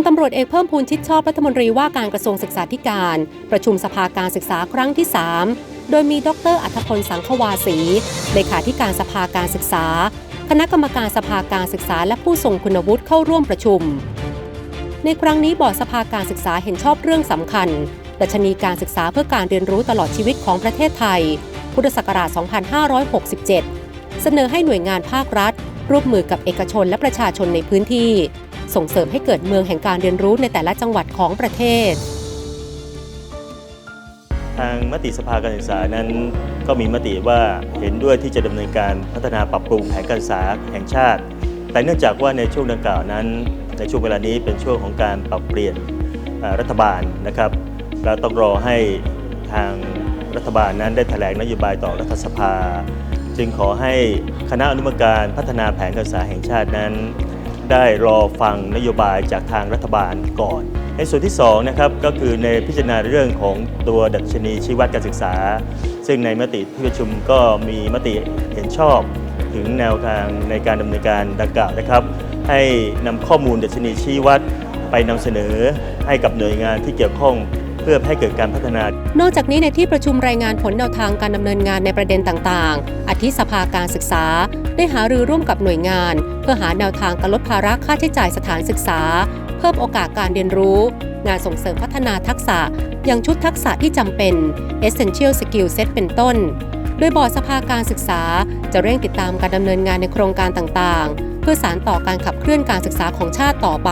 ลตำรวจเอกเพิ่มพูนชิดชอบรัฐมนตรีว่าการกระทรวงศึกษาธิการ ประชุมสภาการศึกษาครั้งที่ 3 โดยมีดรอัธพลสังควาสีเลขาธิการสภาการศึกษา คณะกรรมการสภาการศึกษาและผู้ทรงคุณวุฒิเข้าร่วมประชุม ในครั้งนี้บอร์ดสภาการศึกษาเห็นชอบเรื่องสำคัญดัชนีการศึกษาเพื่อการเรียนรู้ตลอดชีวิตของประเทศไทย พุทธศักราช 2567 เสนอให้หน่วยงานภาครัฐร่วมมือกับเอกชนและประชาชนในพื้นที่ ส่งเสริมให้เกิดเมืองแห่งการเรียนรู้ในแต่ละจังหวัดของประเทศ ทางมติสภาการศึกษานั้นก็มีมติว่าเห็นด้วยที่จะดำเนินการพัฒนาปรับปรุงแผนการศึกษาแห่งชาติ แต่เนื่องจากว่าในช่วงดังกล่าวนั้น ในช่วงเวลานี้เป็นช่วงของการปรับเปลี่ยนรัฐบาลนะครับเราต้องรอให้ทางรัฐบาลนั้นได้แถลงนโยบายต่อรัฐสภา จึงขอให้คณะอนุกรรมการพัฒนาแผนการศึกษาแห่งชาตินั้น ได้รอฟังนโยบายจากทางรัฐบาลก่อน ในส่วนที่2นะครับก็คือในพิจารณาเรื่องของตัวดัชนีชี้วัดการศึกษา ซึ่งในมติที่ประชุมก็มีมติเห็นชอบถึงแนวทางในการดำเนินการดังกล่าวนะครับ ให้นำข้อมูลดัชนีชี้วัดไปนำเสนอให้กับหน่วยงานที่เกี่ยวข้องเพื่อให้เกิดการพัฒนา นอกจากนี้ในที่ประชุมรายงานผลแนวทางการดำเนินงานในประเด็นต่างๆอาทิสภาการศึกษา ได้หารือร่วมกับหน่วยงาน เพื่อหาแนวทางการลดภาระค่าใช้จ่ายสถานศึกษา เพิ่มโอกาสการเรียนรู้ งานส่งเสริมพัฒนาทักษะอย่างชุดทักษะที่จำเป็น Essential Skill Set เป็นต้น โดยบอร์ดสภาการศึกษา จะเร่งติดตามการดำเนินงานในโครงการต่างๆ เพื่อสานต่อการขับเคลื่อนการศึกษาของชาติต่อไป